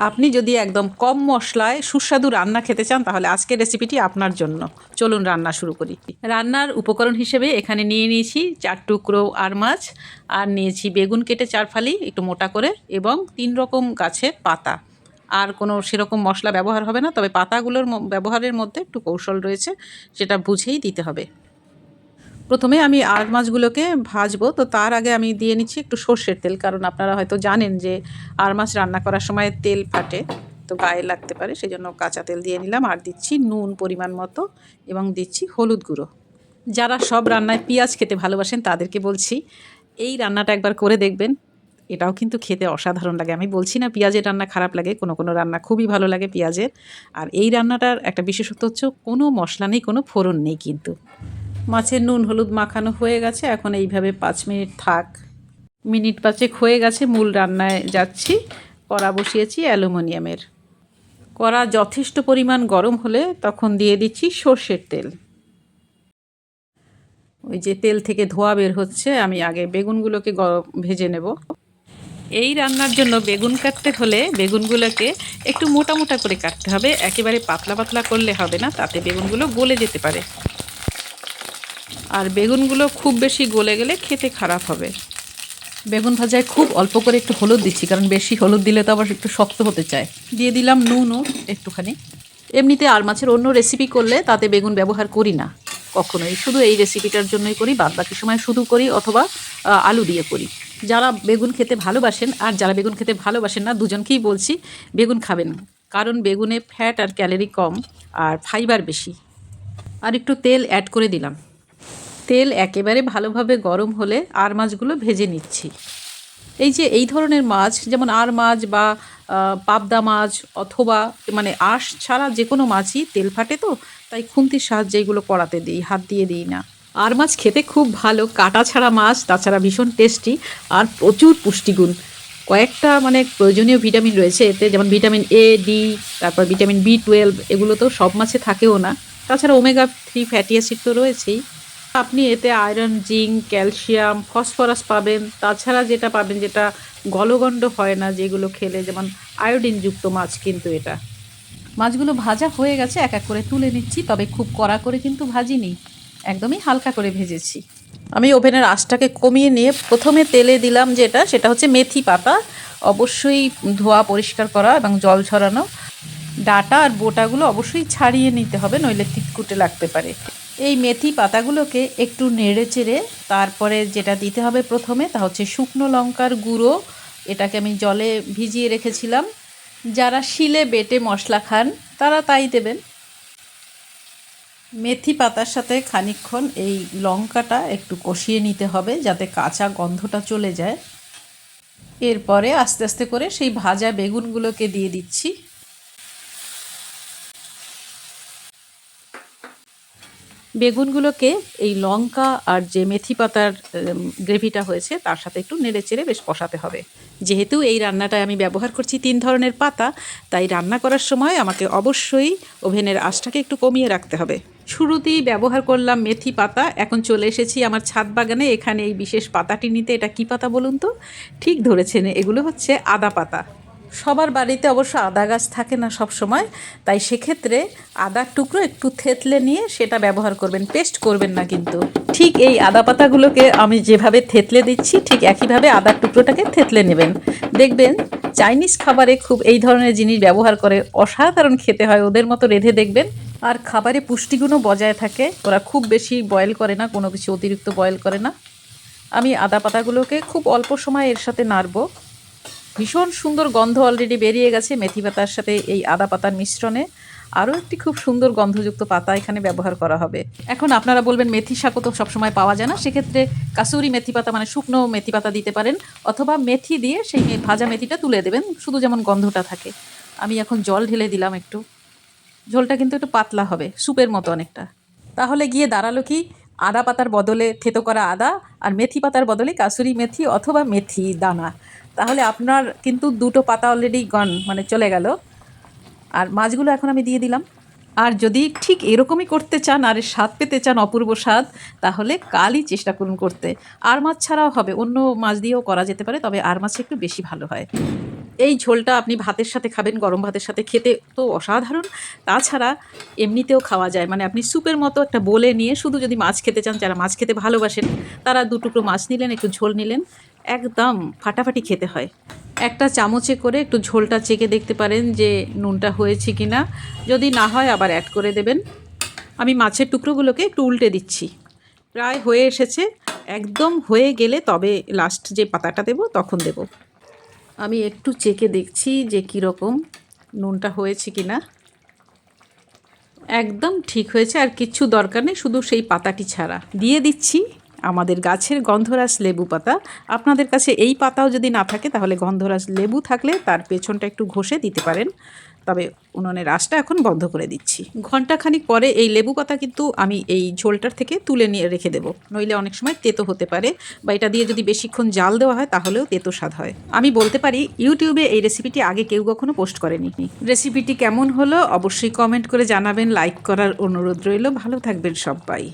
আপনি যদি একদম কম মশলায় সুস্বাদু রান্না খেতে চান, তাহলে আজকের রেসিপিটি আপনার জন্য। চলুন রান্না শুরু করি। রান্নার উপকরণ হিসেবে এখানে নিয়ে নিয়েছি চার টুকরো আর মাছ, আর নিয়েছি বেগুন কেটে চার ফালি, একটু মোটা করে, এবং তিন রকম গাছের পাতা। আর কোনো সেরকম মশলা ব্যবহার হবে না, তবে পাতাগুলোর ব্যবহারের মধ্যে একটু কৌশল রয়েছে, সেটা বুঝেই দিতে হবে। প্রথমে আমি আর মাছগুলোকে ভাজবো, তো তার আগে আমি দিয়ে নিচ্ছি একটু সর্ষের তেল, কারণ আপনারা হয়তো জানেন যে আর মাছ রান্না করার সময় তেল ফাটে, তো গায়ে লাগতে পারে সেই জন্য কাঁচা তেল দিয়ে নিলাম। আর দিচ্ছি নুন পরিমাণ মতো এবং দিচ্ছি হলুদ গুঁড়ো। যারা সব রান্নায় পেঁয়াজ খেতে ভালোবাসেন, তাদেরকে বলছি, এই রান্নাটা একবার করে দেখবেন। এটাও কিন্তু খেতে অসাধারণ লাগে। আমি বলছি না পেঁয়াজের রান্না খারাপ লাগে, কোনো কোনো রান্না খুবই ভালো লাগে পেঁয়াজের। আর এই রান্নাটার একটা বিশেষত্ব হচ্ছে, কোনো মশলা নেই, কোনো ফোড়ন নেই কিন্তু। মাছের নুন, হলুদ মাখানো হয়ে গেছে, এখন এইভাবে পাঁচ মিনিট থাক। মিনিট পাঁচেক হয়ে গেছে, মূল রান্নায় যাচ্ছি। কড়া বসিয়েছি অ্যালুমিনিয়ামের। কড়া যথেষ্ট পরিমাণ গরম হলে তখন দিয়ে দিচ্ছি সর্ষের তেল। ওই যে তেল থেকে ধোয়া বের হচ্ছে, আমি আগে বেগুনগুলোকে ভেজে নেব। এই রান্নার জন্য বেগুন কাটতে হলে বেগুনগুলোকে একটু মোটা মোটা করে কাটতে হবে। একেবারে পাতলা পাতলা করলে হবে না, তাতে বেগুনগুলো গলে যেতে পারে। আর বেগুনগুলো খুব বেশি গলে গেলে খেতে খারাপ হবে। বেগুন ভাজায় খুব অল্প করে একটু হলুদ দিচ্ছি, কারণ বেশি হলুদ দিলে তো আবার একটু শক্ত হতে চায়। দিয়ে দিলাম নুনও একটুখানি। এমনিতে আর মাছের অন্য রেসিপি করলে তাতে বেগুন ব্যবহার করি না, কখনোই। শুধু এই রেসিপিটার জন্যই করি বাদ বাকি সময় শুধু করি অথবা আলু দিয়ে করি। যারা বেগুন খেতে ভালোবাসেন, আর যারা বেগুন খেতে ভালোবাসেন না, দুজনকেই বলছি, বেগুন খাবেন কারণ বেগুনে ফ্যাট আর ক্যালোরি কম, আর ফাইবার বেশি। আর একটু তেল অ্যাড করে দিলাম। তেল একেবারে ভালোভাবে গরম হলে আর মাছগুলো ভেজে নিচ্ছি। এই যে এই ধরনের মাছ, যেমন আর মাছ বা পাবদা মাছ অথবা মানে আঁশ ছাড়া যে কোনো মাছই তেল ফাটে তো, তাই খুন্তির সাহায্যে এগুলো কড়াতে দিই, হাত দিয়ে দিই না। আর মাছ খেতে খুব ভালো, কাটা ছাড়া মাছ, তাছাড়া ভীষণ টেস্টি আর প্রচুর পুষ্টিগুণ। কয়েকটা মানে প্রয়োজনীয় ভিটামিন রয়েছে এতে, যেমন ভিটামিন এ ডি তারপর ভিটামিন বি টুয়েলভ এগুলো তো সব মাছে থাকেও না। তাছাড়া ওমেগা থ্রি ফ্যাটি অ্যাসিড তো রয়েছেই। আপনি এতে আয়রন, জিঙ্ক, ক্যালসিয়াম, ফসফরাস পাবেন। তাছাড়া যেটা পাবেন, যেটা গলগণ্ড হয় না, যেগুলো খেলে, যেমন আয়োডিনযুক্ত মাছ কিন্তু এটা। মাছগুলো ভাজা হয়ে গেছে, এক এক করে তুলে নিচ্ছি, তবে খুব কড়া করে কিন্তু ভাজিনি। একদমই হালকা করে ভেজেছি। আমি ওভেনের আঁচটাকে কমিয়ে নিয়ে প্রথমে তেলে দিলাম যেটা, সেটা হচ্ছে মেথি পাতা। অবশ্যই ধোয়া, পরিষ্কার করা এবং জল ছড়ানো। ডাটা আর বোটাগুলো অবশ্যই ছাড়িয়ে নিতে হবে, নইলে তিতকুটে লাগতে পারে। এই মেথি পাতাগুলোকে একটু নেড়ে চেড়ে তারপরে যেটা দিতে হবে প্রথমে তা হচ্ছে শুকনো লঙ্কার গুঁড়ো। এটাকে আমি জলে ভিজিয়ে রেখেছিলাম। যারা শিলে বেটে মশলা খান, তারা তাই দেবেন। মেথি পাতার সাথে খানিকক্ষণ এই লঙ্কাটা একটু কষিয়ে নিতে হবে যাতে কাঁচা গন্ধটা চলে যায়। এরপরে আস্তে আস্তে করে সেই ভাজা বেগুনগুলোকে দিয়ে দিচ্ছি। বেগুনগুলোকে এই লঙ্কা আর যে মেথি পাতার গ্রেভিটা হয়েছে, তার সাথে একটু নেড়ে চেড়ে বেশ কষাতে হবে। যেহেতু এই রান্নাটায় আমি ব্যবহার করছি তিন ধরনের পাতা, তাই রান্না করার সময় আমাকে অবশ্যই ওভেনের আঁচটাকে একটু কমিয়ে রাখতে হবে। শুরুতেই ব্যবহার করলাম মেথি পাতা, এখন চলে এসেছি আমার ছাদ বাগানে, এখানে এই বিশেষ পাতাটি নিতে। এটা কী পাতা বলুন তো? ঠিক ধরেছেন, এগুলো হচ্ছে আদা পাতা। সবার বাড়িতে অবশ্য আদা গাছ থাকে না সব সময়, তাই সেক্ষেত্রে আদার টুকরো একটু থেতলে নিয়ে সেটা ব্যবহার করবেন, পেস্ট করবেন না কিন্তু। ঠিক এই আদা পাতাগুলোকে আমি যেভাবে থেতলে দিচ্ছি, ঠিক একইভাবে আদার টুকরোটাকে থেতলে নেবেন। দেখবেন চাইনিজ খাবারে খুব এই ধরনের জিনিস ব্যবহার করে অসাধারণ খেতে হয়, ওদের মতো রেঁধে দেখবেন। আর খাবারে পুষ্টিগুণও বজায় থাকে, ওরা খুব বেশি বয়েল করে না, কোনো কিছু অতিরিক্ত বয়েল করে না। আমি আদা পাতাগুলোকে খুব অল্প সময় এর সাথে নাড়বো। ভীষণ সুন্দর গন্ধ অলরেডি বেরিয়ে গেছে। মেথি পাতার সাথে এই আদা পাতার মিশ্রণে। আরও একটি খুব সুন্দর গন্ধযুক্ত পাতা এখানে ব্যবহার করা হবে। এখন আপনারা বলবেন, মেথি শাকও তো সবসময় পাওয়া যায় না। সেক্ষেত্রে কাসুরি মেথি পাতা মানে শুকনো মেথি পাতা দিতে পারেন। অথবা মেথি দিয়ে সেই ভাজা মেথিটা তুলে দেবেন। শুধু যেমন গন্ধটা থাকে। আমি এখন জল ঢেলে দিলাম একটু। ঝোলটা কিন্তু একটু পাতলা হবে, স্যুপের মতো অনেকটা। তাহলে গিয়ে দাঁড়াল কি? আদা পাতার বদলে থেতো করা আদা আর মেথি পাতার বদলে কাসুরি মেথি অথবা মেথি দানা। তাহলে আপনার কিন্তু দুটো পাতা অলরেডি গন মানে চলে গেল। আর মাছগুলো এখন আমি দিয়ে দিলাম। আর যদি ঠিক এরকমই করতে চান, আর স্বাদ পেতে চান, অপূর্ব স্বাদ, তাহলে কালই চেষ্টা করুন করতে। আর মাছ ছাড়াও হবে, অন্য মাছ দিয়েও করা যেতে পারে, তবে আর মাছ একটু বেশি ভালো হয়। এই ঝোলটা আপনি ভাতের সাথে খাবেন, গরম ভাতের সাথে খেতে তো অসাধারণ। তাছাড়া এমনিতেও খাওয়া যায় মানে আপনি স্যুপের মতো একটা বলে নিয়ে শুধু যদি মাছ খেতে চান, যারা মাছ খেতে ভালোবাসেন, তারা দু টুকরো মাছ নিলেন, একটু ঝোল নিলেন একদম ফাটাফাটি খেতে হয়। একটা চামচে করে একটু ঝোলটা চেকে দেখতে পারেন যে নুনটা হয়েছে কি না যদি না হয় আবার অ্যাড করে দেবেন। আমি মাছের টুকরোগুলোকে একটু উল্টে দিচ্ছি। প্রায় হয়ে এসেছে। একদম হয়ে গেলে তবে লাস্ট যে পাতাটা দেব তখন দেব। আমি একটু চেকে দেখছি যে কীরকম নুনটা হয়েছে কি না একদম ঠিক হয়েছে। আর কিচ্ছু দরকার নেই। শুধু সেই পাতাটি ছাড়া। দিয়ে দিচ্ছি। আমাদের গাছের গন্ধরাজ লেবু পাতা। আপনাদের কাছে এই পাতাও যদি না থাকে, তাহলে গন্ধরাজ লেবু থাকলে তার পেছনটা একটু ঘষে দিতে পারেন। তবে উনুনের আঁচটা এখন বন্ধ করে দিচ্ছি। ঘন্টাখানিক পরে এই লেবু পাতা কিন্তু আমি এই ঝোলটার থেকে তুলে নিয়ে রেখে দেবো। নইলে অনেক সময় তেতো হতে পারে। বা এটা দিয়ে যদি বেশিক্ষণ জাল দেওয়া হয়, তাহলেও তেতো স্বাদ হয়। আমি বলতে পারি, ইউটিউবে এই রেসিপিটি আগে কেউ কখনো পোস্ট করেনি। রেসিপিটি কেমন হলো, অবশ্যই কমেন্ট করে জানাবেন, লাইক করার অনুরোধ রইল। ভালো থাকবেন সবাই।